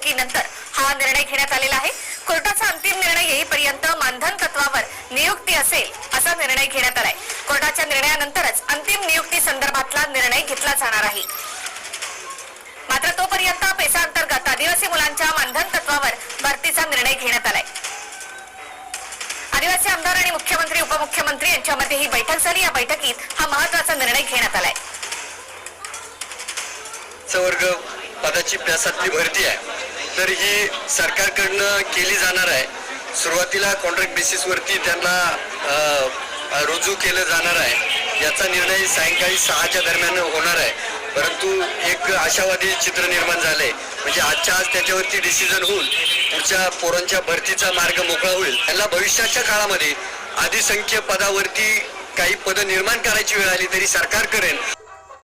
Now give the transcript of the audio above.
बैठकीनंतर हा निर्णय घेण्यात आलेला आहे. कोर्टाचा अंतिम निर्णय येईपर्यंत मानधन तत्वावर नियुक्ती असेल असा निर्णय घेण्यात आलाय. कोर्टाच्या निर्णयानंतरच अंतिम नियुक्ती संदर्भातला निर्णय घेतला जाणार आहे. मात्र तोपर्यंत पेसा अंतर्गत आदिवासी मुलांच्या मानधन तत्वावर भरतीचा निर्णय घेण्यात आलाय. आदिवासी आमदार आणि मुख्यमंत्री उपमुख्यमंत्री यांच्यामध्ये ही बैठक झाली. या बैठकीत हा महत्त्वाचा निर्णय घेण्यात आलाय. सवर्ग पदाची प्यासातली भरती आहे. तर ही सरकारकडनं केली जाणार आहे. सुरुवातीला कॉन्ट्रॅक्ट बेसिसवरती त्यांना रुजू केलं जाणार आहे. याचा निर्णय सायंकाळी सहाच्या दरम्यान होणार आहे. परंतु एक आशावादी चित्र निर्माण झालंय. म्हणजे आजच्या आज त्याच्यावरती डिसिजन होऊन पुढच्या पोरांच्या भरतीचा मार्ग मोकळा होईल. त्यांना भविष्याच्या काळामध्ये अधिसंख्य पदावरती काही पद निर्माण करायची वेळ आली तरी सरकार करेल